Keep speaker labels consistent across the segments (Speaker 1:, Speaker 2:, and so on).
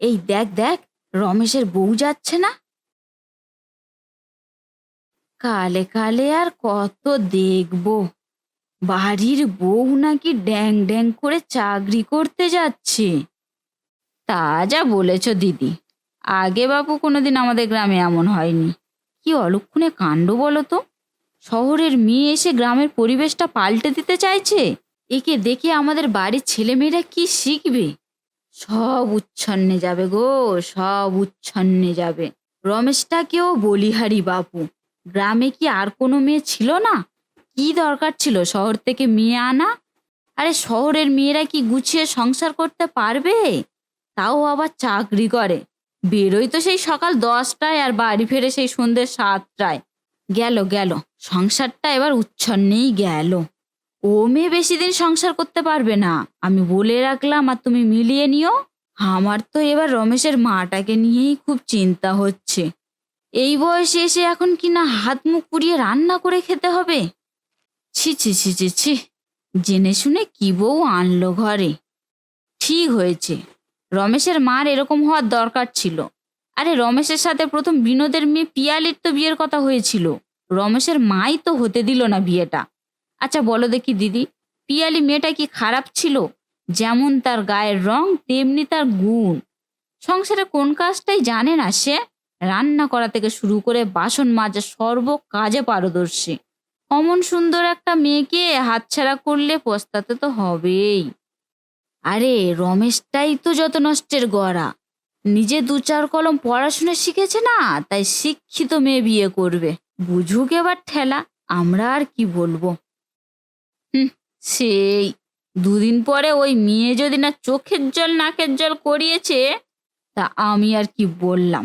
Speaker 1: এই দেখ দেখ, রমেশের বউ যাচ্ছে না? কালে কালে আর কত দেখব? বাড়ির বউ নাকি ড্যাং ড্যাং করে চাকরি করতে যাচ্ছে। তা যা বলেছ দিদি। আগে বাপু কোনোদিন আমাদের গ্রামে এমন হয়নি। কি অলক্ষণে কাণ্ড বলো তো? শহরের মেয়ে এসে গ্রামের পরিবেশটা পাল্টে দিতে চাইছে? একে দেখে আমাদের বাড়ির ছেলেমেয়েরা কি শিখবে? সব উচ্ছন্নে যাবে গো, সব উচ্ছন্নে যাবে। রমেশটাকেও বলিহারি বাপু, গ্রামে কি আর কোনো মেয়ে ছিল না? কি দরকার ছিল শহর থেকে মেয়ে আনা? আরে শহরের মেয়েরা কি গুছিয়ে সংসার করতে পারবে? তাও আবার চাকরি করে। বেরোই তো সেই সকাল দশটায় আর বাড়ি ফেরে সেই সন্ধ্যে সাতটায়। গেল গেল, সংসারটা এবার উচ্ছন্নেই গেল। ও মেয়ে বেশি দিন সংসার করতে পারবে না। আমি বলে রাখলাম, আর তুমি মিলিয়ে নিও। আমার তো এবার রমেশের মাটাকে নিয়েই খুব চিন্তা হচ্ছে। এই বয়সে এসে এখন কি না হাত মুখ পুড়িয়ে রান্না করে খেতে হবে? ছি ছি ছি ছি ছি, জেনে শুনে কি বউ আনলো ঘরে? ঠিক হয়েছে। রমেশের মার এরকম হওয়ার দরকার ছিল। আরে রমেশের সাথে প্রথম বিনোদের মেয়ে পিয়ালির তো বিয়ের কথা হয়েছিল। রমেশের মাই তো হতে দিল না বিয়েটা। আচ্ছা বলো দেখি দিদি, পিয়ালি মেয়েটা কি খারাপ ছিল? যেমন তার গায়ের রং, তেমনি তার গুণ। সংসারে কোন কাজটাই জানে না সে। রান্না করা থেকে শুরু করে বাসন মাজা সর্ব কাজে পারদর্শী। অমন সুন্দর একটা মেয়েকে হাতছাড়া করলে পস্তাতে তো হবেই। আরে, রমেশটাই তো যত নষ্টের গড়া। নিজে দু চার কলম পড়াশোনা শিখেছে না, তাই শিক্ষিত মেয়ে বিয়ে করবে। বুঝুক এবার ঠেলা, আমরা আর কি বলব? হুম সেই দুদিন পরে ওই মেয়ে যদি না চোখের জল, নাকের জল করিয়েছে, তা আমি আর কি বললাম?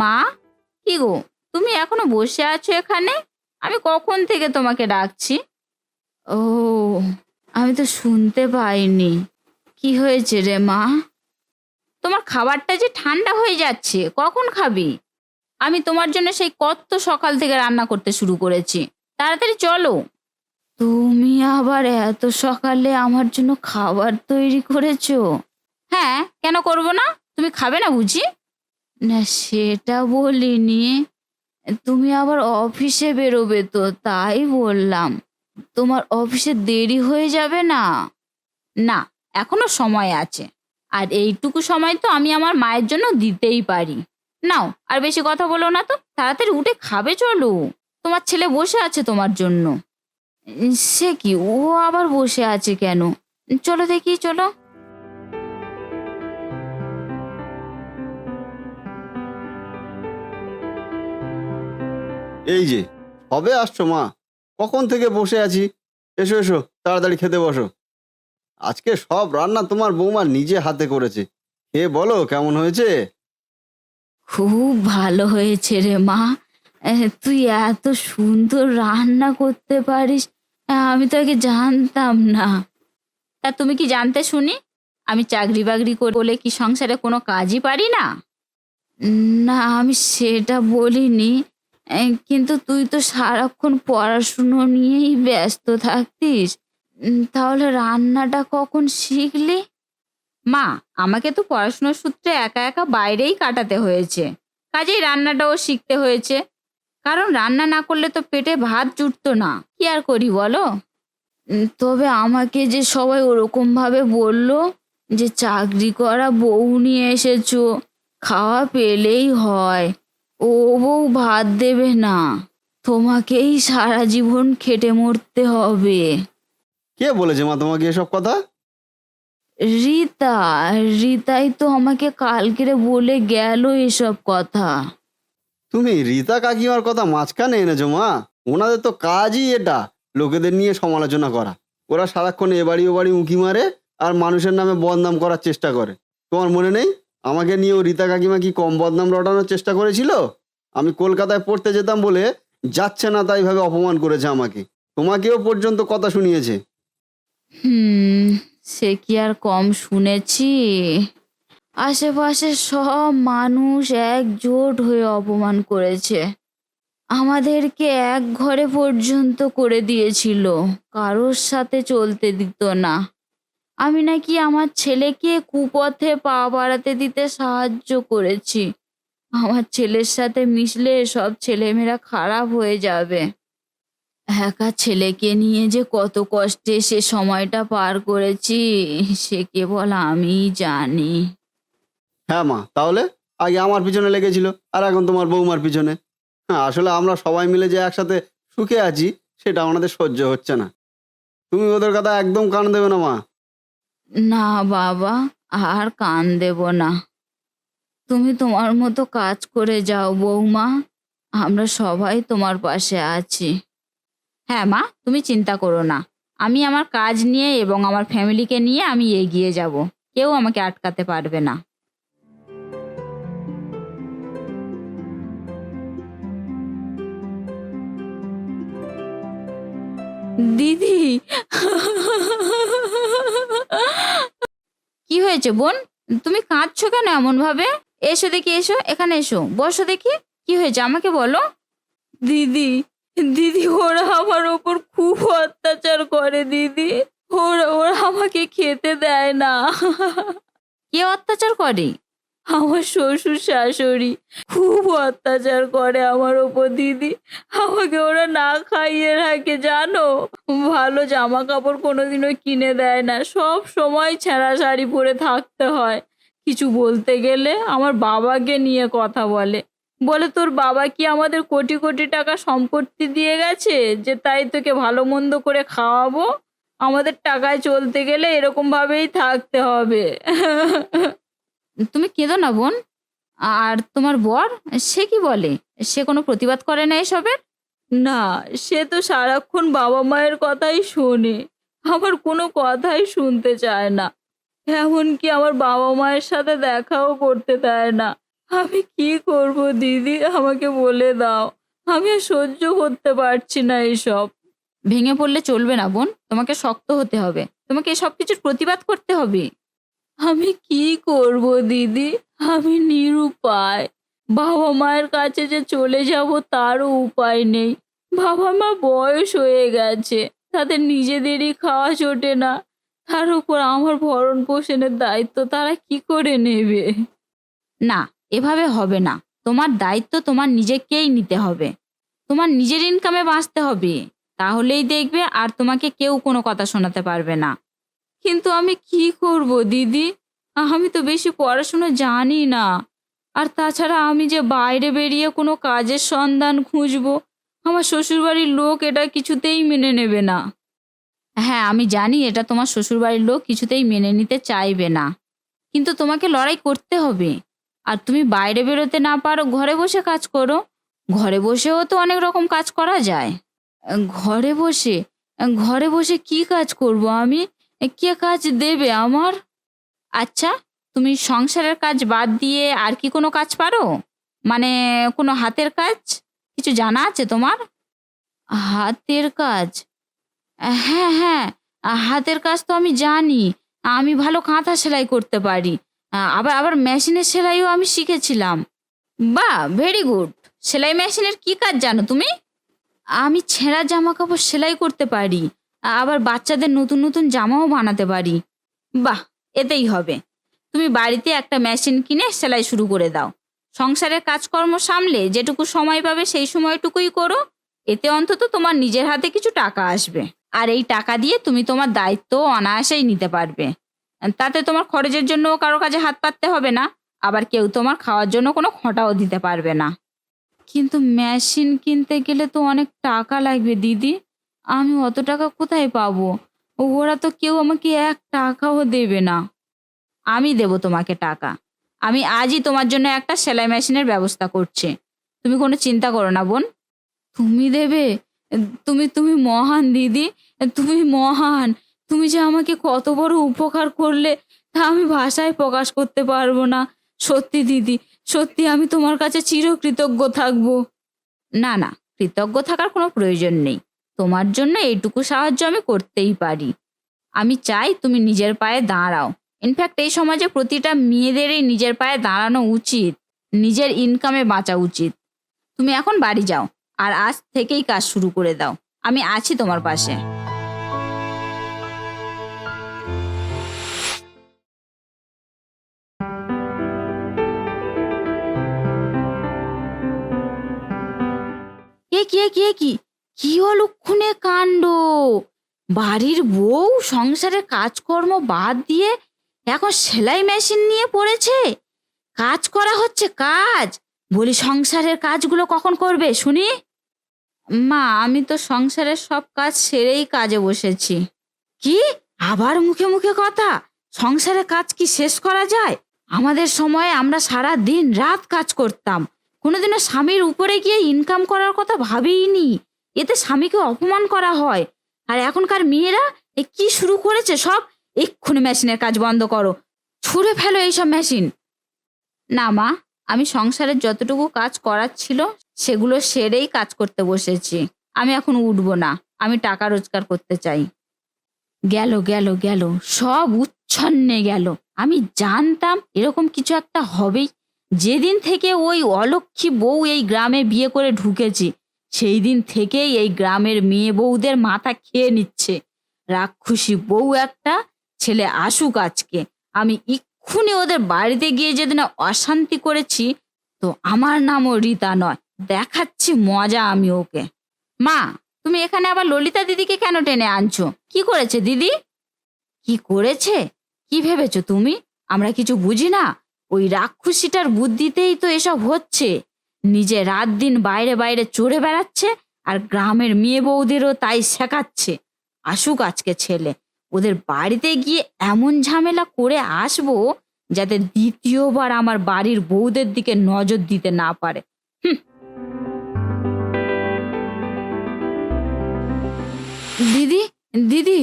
Speaker 1: মা, কি গো? তুমি এখনও বসে আছো এখানে? আমি কখন থেকে তোমাকে ডাকছি? ও, আমি তো শুনতে পাইনি। কি হয়েছে রে মা? তোমার খাবারটা যে ঠান্ডা হয়ে যাচ্ছে, কখন খাবি? আমি তোমার জন্য সেই কত সকাল থেকে রান্না করতে শুরু করেছি। তাড়াতাড়ি চলো। তুমি আবার এত সকালে আমার জন্য খাবার তৈরি করেছ? হ্যাঁ কেন করব না? তুমি খাবে না বুঝি? না, সেটা বলিনি। তুমি আবার অফিসে বেরোবে তো, তাই বললাম। তোমার অফিসে দেরি হয়ে যাবে না? না, এখনও সময় আছে। আর এইটুকু সময় তো আমি আমার মায়ের জন্য দিতেই পারি। নাও, আর বেশি কথা বলো না তো, তাড়াতাড়ি উঠে খাবে চলো। তোমার ছেলে বসে আছে তোমার জন্য। সে কি, ও আবার বসে আছে কেন? চলো দেখি, চলো।
Speaker 2: এই যে, কবে আসছো মা? কখন থেকে বসে আছি? এসো এসো, তাড়াতাড়ি খেতে বসো। আজকে সব রান্না তোমার বৌমা নিজে হাতে করেছে। এ বলো, কেমন হয়েছে?
Speaker 1: খুব ভালো হয়েছে রে মা। তুই এত সুন্দর রান্না করতে পারিস আমি তো আগে জানতাম না। তা তুমি কি জানতে শুনি? আমি চাকরি বাকরি করে বলে কি সংসারে কোনো কাজই পারি না? না, আমি সেটা বলিনি। কিন্তু তুই তো সারাক্ষণ পড়াশুনো নিয়েই ব্যস্ত থাকতিস। তাহলে রান্নাটা কখন শিখলি? মা, আমাকে তো পড়াশোনার সূত্রে একা একা বাইরেই কাটাতে হয়েছে। কাজেই রান্নাটাও শিখতে হয়েছে। কারণ রান্না না করলে তো পেটে ভাত জুটতো না। কি আর করি বলো? তবে আমাকে যে সবাই ওরকম ভাবে বলল যে, চাকরি করা বউ নিয়ে এসেছ, খাওয়া পেলেই হয়। ও বউ ভাত দেবে না। তোমাকেই সারা জীবন খেটে মরতে হবে।
Speaker 2: কে বলেছে মা তোমাকে এসব কথা?
Speaker 1: রীতা রীতাই তো আমাকে কালকেরে বলে গেল এসব কথা।
Speaker 2: তুমি রীতা কাকিমার কথা মাঝখানে এনেছো মা? ওনাদের তো কাজই এটা লোকেদের নিয়ে সমালোচনা করা। ওরা সারাক্ষণ এ বাড়ি ও বাড়ি উঁকি মারে আর মানুষের নামে বদনাম করার চেষ্টা করে। তোমার মনে নেই? আমাকে নিয়েও রীতা কাকিমা কি কম বদনাম রটানোর চেষ্টা করেছিল? আমি কলকাতায় পড়তে যেতাম বলে যাচ্ছে না তাই ভাবে অপমান করেছে আমাকে। তোমাকেও পর্যন্ত কথা শুনিয়েছে।
Speaker 1: হুম, সে কি আর কম শুনেছি? আশেপাশে সব মানুষ একজোট হয়ে অপমান করেছে। আমাদেরকে এক ঘরে পর্যন্ত করে দিয়েছিল। কারোর সাথে চলতে দিত না। আমি নাকি আমার ছেলেকে কুপথে পা বাড়াতে দিতে সাহায্য করেছি। আমার ছেলের সাথে মিশলে সব ছেলেমেয়েরা খারাপ হয়ে যাবে। একা ছেলেকে নিয়ে যে কত কষ্টে সে সময়টা পার করেছি, সে কেবল আমি জানি।
Speaker 2: হ্যাঁ মা, তাহলে আগে আমার পিছনে লেগেছিল, আর এখন তোমার বৌমার পিছনে। হ্যাঁ আসলে আমরা সবাই মিলে যে একসাথে সুখে আছি, সেটা আমাদের সহ্য হচ্ছে না। তুমি ওদের কথা একদম কান দেবে না মা।
Speaker 1: না বাবা, আর কান দেব না। তুমি তোমার মতো কাজ করে যাও বৌমা। আমরা সবাই তোমার পাশে আছি। হ্যাঁ মা, তুমি চিন্তা করো না। আমি আমার কাজ নিয়ে এবং আমার ফ্যামিলিকে নিয়ে আমি এগিয়ে যাব। কেউ আমাকে আটকাতে পারবে না। দিদি। কি হয়েছে বোন? তুমি কাঁদছো কেন এমন ভাবে এসো দেখি এসো এখানে এসো। বসো দেখি কি হয়েছে? আমাকে বলো। দিদি দিদি ওরা আমার ওপর খুব অত্যাচার করে দিদি। ওরা ওরা আমাকে খেতে দেয় না। কে অত্যাচার করে? আমার শ্বশুর শাশুড়ি খুব অত্যাচার করে আমার ওপর, দিদি। আমাকে ওরা না খাইয়ে রাখে, জানো? ভালো জামা কাপড় কোনোদিনও কিনে দেয় না। সব সময় ছেঁড়া শাড়ি পরে থাকতে হয়। কিছু বলতে গেলে আমার বাবাকে নিয়ে কথা বলে। বলে, তোর বাবা কি আমাদের কোটি কোটি টাকা সম্পত্তি দিয়ে গেছে? যে তাই তোকে ভালো মন্দ করে খাওয়াবো? আমাদের টাকায় চলতে গেলে এরকম ভাবেই থাকতে হবে। তুমি কেঁদো না বোন। আর তোমার বর সে কি বলে? সে কোনো প্রতিবাদ করে না এসবের? না সে তো সারাক্ষণ বাবা মায়ের কথাই শোনে। আমার কোনো কথাই শুনতে চায় না। এমনকি আমার বাবা মায়ের সাথে দেখাও করতে দেয় না। আমি কি করব দিদি? আমাকে বলে দাও। আমি আর সহ্য করতে পারছি না এইসব ভেঙে পড়লে চলবে না বোন। তোমাকে শক্ত হতে হবে। তোমাকে এসব কিছুর প্রতিবাদ করতে হবে। আমি কি করব, দিদি? আমি নিরুপায়। বাবা মায়ের কাছে যে চলে যাব তারও উপায় নেই। বাবা মা বয়স হয়ে গেছে, তাদের নিজেদেরই খাওয়া জোটে না। তার উপর আমার ভরণ পোষণের দায়িত্ব তারা কি করে নেবে? না, এভাবে হবে না। তোমার দায়িত্ব তোমার নিজেকেই নিতে হবে। তোমার নিজের ইনকামে বাঁচতে হবে। তাহলেই দেখবে আর তোমাকে কেউ কোনো কথা শোনাতে পারবে না। কিন্তু আমি কি করব, দিদি? আমি তো বেশি পড়াশুনো জানি না। আর তাছাড়া আমি যে বাইরে বেরিয়ে কোনো কাজের সন্ধান খুঁজবো, আমার শ্বশুরবাড়ির লোক এটা কিছুতেই মেনে নেবে না। হ্যাঁ আমি জানি এটা তোমার শ্বশুরবাড়ির লোক কিছুতেই মেনে নিতে চাইবে না। কিন্তু তোমাকে লড়াই করতে হবে। আর তুমি বাইরে বেরোতে না পারো, ঘরে বসে কাজ করো। ঘরে বসেও তো অনেক রকম কাজ করা যায়। ঘরে বসে? ঘরে বসে কি কাজ করব আমি? কে কাজ দেবে আমার? আচ্ছা তুমি সংসারের কাজ বাদ দিয়ে আর কি কোনো কাজ পারো? মানে কোনো হাতের কাজ? কিছু জানা আছে তোমার? হাতের কাজ? হ্যাঁ হ্যাঁ হাতের কাজ তো আমি জানি। আমি ভালো কাঁথা সেলাই করতে পারি। আবার আবার মেশিনের সেলাইও আমি শিখেছিলাম। বাহ ভেরি গুড সেলাই মেশিনের কি কাজ জানো তুমি? আমি ছেঁড়া জামা কাপড় সেলাই করতে পারি। আবার বাচ্চাদের নতুন নতুন জামাও বানাতে পারি। বাহ, এতেই হবে। তুমি বাড়িতে একটা মেশিন কিনে সেলাই শুরু করে দাও। সংসারের কাজকর্ম সামলে যেটুকু সময় পাবে সেই সময়টুকুই করো। এতে অন্তত তোমার নিজের হাতে কিছু টাকা আসবে। আর এই টাকা দিয়ে তুমি তোমার দায়িত্ব অনায়াসেই নিতে পারবে। তাতে তোমার খরচের জন্য কারও কাছে হাত পাততে হবে না। আবার কেউ তোমার খাওয়ার জন্য কোনো খোঁটাও দিতে পারবে না। কিন্তু মেশিন কিনতে গেলে তো অনেক টাকা লাগবে, দিদি। আমি অত টাকা কোথায় পাবো? ওরা তো কেউ আমাকে এক টাকাও দেবে না। আমি দেব তোমাকে টাকা। আমি আজই তোমার জন্য একটা সেলাই মেশিনের ব্যবস্থা করছি। তুমি কোনো চিন্তা করো না, বোন। তুমি দেবে? তুমি তুমি মহান দিদি। তুমি মহান। তুমি যে আমাকে কত বড় উপকার করলে, তা আমি ভাষায় প্রকাশ করতে পারব না। সত্যি দিদি, সত্যি আমি তোমার কাছে চিরকৃতজ্ঞ থাকব। না না, কৃতজ্ঞ থাকার কোনো প্রয়োজন নেই। তোমার জন্য এইটুকু সাহায্য আমি করতেই পারি। আমি চাই তুমি নিজের পায়ে দাঁড়াও। ইনফ্যাক্ট এই সমাজে প্রতিটা মেয়েদেরই নিজের পায়ে দাঁড়ানো উচিত। নিজের ইনকামে বাঁচা উচিত। তুমি এখন বাড়ি যাও আর আজ থেকেই কাজ শুরু করে দাও। আমি আছি তোমার পাশে। কি, এ কি কি? কি অলক্ষণে কাণ্ড? বাড়ির বউ সংসারের কাজকর্ম বাদ দিয়ে এখন সেলাই মেশিন নিয়ে পড়েছে? কাজ করা হচ্ছে কাজ। বলি, সংসারের কাজগুলো কখন করবে শুনি? মা, আমি তো সংসারের সব কাজ সেরেই কাজে বসেছি। কি? আবার মুখে মুখে কথা? সংসারের কাজ কি শেষ করা যায়? আমাদের সময়ে আমরা সারা দিন রাত কাজ করতাম। কোনোদিনও স্বামীর উপরে গিয়ে ইনকাম করার কথা ভাবিনি এতে স্বামীকে অপমান করা হয়। আর এখনকার মেয়েরা এ কি শুরু করেছে সব? এক্ষুনি মেশিনের কাজ বন্ধ করো। ছুঁড়ে ফেলো এইসব মেশিন। না মা, আমি সংসারের যতটুকু কাজ করার ছিল, সেগুলো সেরেই কাজ করতে বসেছি। আমি এখন উঠবো না। আমি টাকা রোজগার করতে চাই। গেল গেল গেল। সব উচ্ছন্নে গেল। আমি জানতাম এরকম কিছু একটা হবেই। যেদিন থেকে ওই অলক্ষী বউ এই গ্রামে বিয়ে করে ঢুকেছি সেই দিন থেকেই এই গ্রামের মেয়ে বউদের মাথা খেয়ে নিচ্ছে। রাক্ষসী বউ একটা, ছেলে আসুক আজকে। আমি এক্ষুনি ওদের বাড়িতে গিয়ে যেদিন অশান্তি করেছি, তো আমার নামও রীতা নয়। দেখাচ্ছি মজা আমি ওকে। মা, তুমি এখানে আবার ললিতা দিদিকে কেন টেনে আনছো? কি করেছে দিদি? কি করেছে? কি ভেবেছো তুমি? আমরা কিছু বুঝি না? ওই রাক্ষসীটার বুদ্ধিতেই তো এসব হচ্ছে। নিজে রাত দিন বাইরে বাইরে চড়ে বেড়াচ্ছে আর গ্রামের মেয়ে বউদেরও তাই শেখাচ্ছে। আসুক আজকে ছেলে, ওদের বাড়িতে গিয়ে এমন ঝামেলা করে আসব যাতে দ্বিতীয়বার আমার বাড়ির বউদের দিকে নজর দিতে না পারে। দিদি দিদি,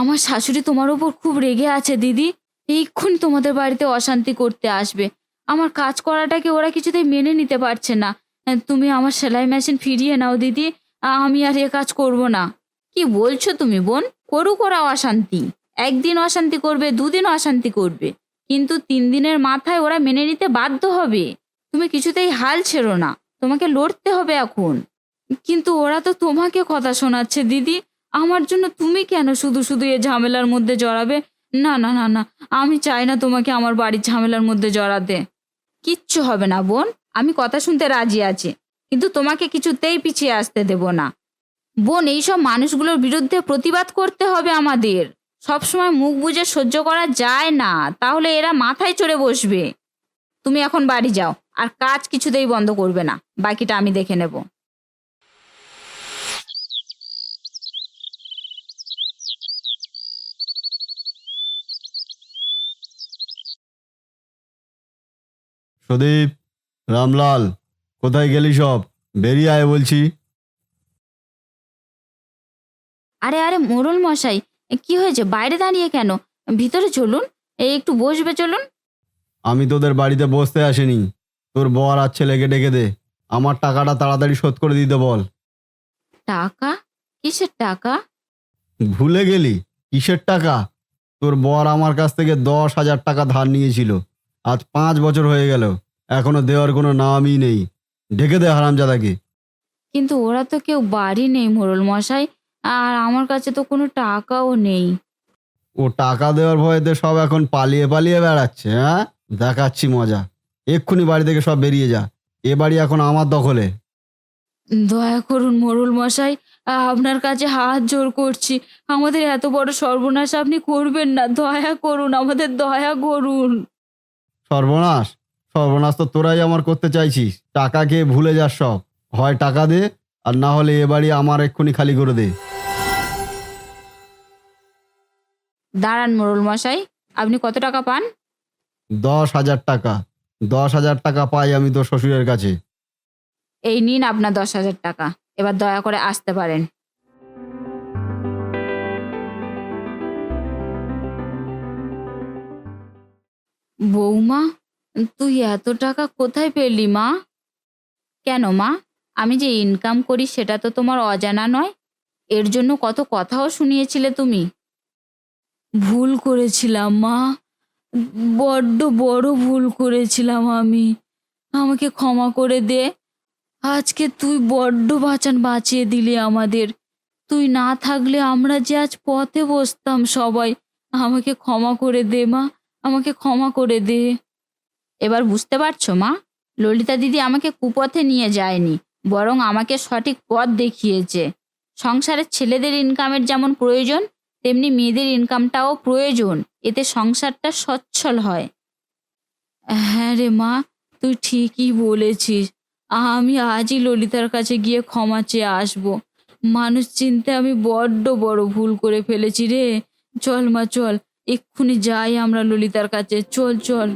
Speaker 1: আমার শাশুড়ি তোমার ওপর খুব রেগে আছে দিদি। এইক্ষুনি তোমাদের বাড়িতে অশান্তি করতে আসবে। আমার কাজ করাটাকে ওরা কিছুতেই মেনে নিতে পারছে না। তুমি আমার সেলাই মেশিন ফিরিয়ে নাও, দিদি। আমি আর এ কাজ করব না। কি বলছো তুমি বোন? করুক ওরা অশান্তি। একদিন অশান্তি করবে, দুদিন অশান্তি করবে। কিন্তু তিন দিনের মাথায় ওরা মেনে নিতে বাধ্য হবে। তুমি কিছুতেই হাল ছেড়ো না। তোমাকে লড়তে হবে এখন। কিন্তু ওরা তো তোমাকে কথা শোনাচ্ছে, দিদি। আমার জন্য তুমি কেন শুধু শুধু এ ঝামেলার মধ্যে জড়াবে? না না না না। আমি চাই না তোমাকে আমার বাড়ির ঝামেলার মধ্যে জড়াতে। কিচ্ছু হবে না, বোন। আমি কথা শুনতে রাজি আছি, কিন্তু তোমাকে কিছুতেই পিছিয়ে আসতে দেব না। বোন, এইসব মানুষগুলোর বিরুদ্ধে প্রতিবাদ করতে হবে আমাদের। সবসময় মুখ বুঝে সহ্য করা যায় না, তাহলে এরা মাথায় চড়ে বসবে। তুমি এখন বাড়ি যাও, আর কাজ কিছুতেই বন্ধ করবে না। বাকিটা আমি দেখে নেব।
Speaker 2: সুদীপ রামলাল কোথায় গেলি সব? বেরিয়ে আয় বলছি।
Speaker 1: আরে আরে মোড়ল মশাই কি হয়েছে? বাইরে দাঁড়িয়ে কেন? ভিতরে চলুন এই একটু বসবে চলুন।
Speaker 2: আমি তোদের বাড়িতে বসতে আসিনি। তোর বর আর ছেলেকে ডেকে দে। আমার টাকাটা তাড়াতাড়ি শোধ করে দিতে বল।
Speaker 1: টাকা? কিসের টাকা?
Speaker 2: ভুলে গেলি? কিসের টাকা? তোর বর আমার কাছ থেকে দশ হাজার টাকা ধার নিয়েছিল। আজ পাঁচ বছর হয়ে গেল। এখনও দেওয়ার কোনো নামই নেই। ডেকে দে হারামজাদাকে।
Speaker 1: কিন্তু ওরা তো কেউ বাড়ি নেই মোরল মশাই আর আমার কাছে তো কোনো টাকাও নেই।
Speaker 2: ও টাকা দেওয়ার ভয়েতে সব এখন পালিয়ে পালিয়ে বেড়াচ্ছে হ্যাঁ? দেখাচ্ছি মজা। এক্ষুনি বাড়ি থেকে সব বেরিয়ে যা। এ বাড়ি এখন আমার দখলে।
Speaker 1: দয়া করুন মোড়ল মশাই আপনার কাছে হাত জোর করছি। আমাদের এত বড় সর্বনাশ আপনি করবেন না। দয়া করুন আমাদের দয়া করুন।
Speaker 2: সর্বনাশ সর্বনাশ তো তোরাই আমার করতে চাইছিস। টাকা খেয়ে ভুলে যাস সব। হয় টাকা দে আর না হলে এ বাড়ি আমার এক্ষুনি খালি করে দে।
Speaker 1: দাঁড়ান মোড়ল মশাই আপনি কত টাকা পান?
Speaker 2: দশ হাজার টাকা। দশ হাজার টাকা পাই আমি তোর শ্বশুরের কাছে।
Speaker 1: এই নিন আপনার দশ হাজার টাকা। এবার দয়া করে আসতে পারেন। বৌমা, তুই এত টাকা কোথায় পেলি মা? কেন মা? আমি যে ইনকাম করি সেটা তো তোমার অজানা নয়। এর জন্য কত কথাও শুনিয়েছিলে তুমি। ভুল করেছিলাম মা। বড্ড বড় ভুল করেছিলাম আমি। আমাকে ক্ষমা করে দে। আজকে তুই বড্ড বাঁচান বাঁচিয়ে দিলি আমাদের। তুই না থাকলে আমরা যে আজ পথে বসতাম সবাই। আমাকে ক্ষমা করে দে মা। আমাকে ক্ষমা করে দে। এবার বুঝতে পারছ, মা? ললিতা দিদি আমাকে কুপথে নিয়ে যায়নি, বরং আমাকে সঠিক পথ দেখিয়েছে। সংসারের ছেলেদের ইনকামের যেমন প্রয়োজন, তেমনি মেয়েদের ইনকামটাও প্রয়োজন। এতে সংসারটা সচ্ছল হয়। হ্যাঁ রে মা, তুই ঠিকই বলেছিস। আমি আজই ললিতার কাছে গিয়ে ক্ষমা চেয়ে আসব। মানুষ চিনতে আমি বড্ড বড় ভুল করে ফেলেছি রে। চল মা, চল। এক্ষুনি যাই আমরা ললিতার কাছে চল চল।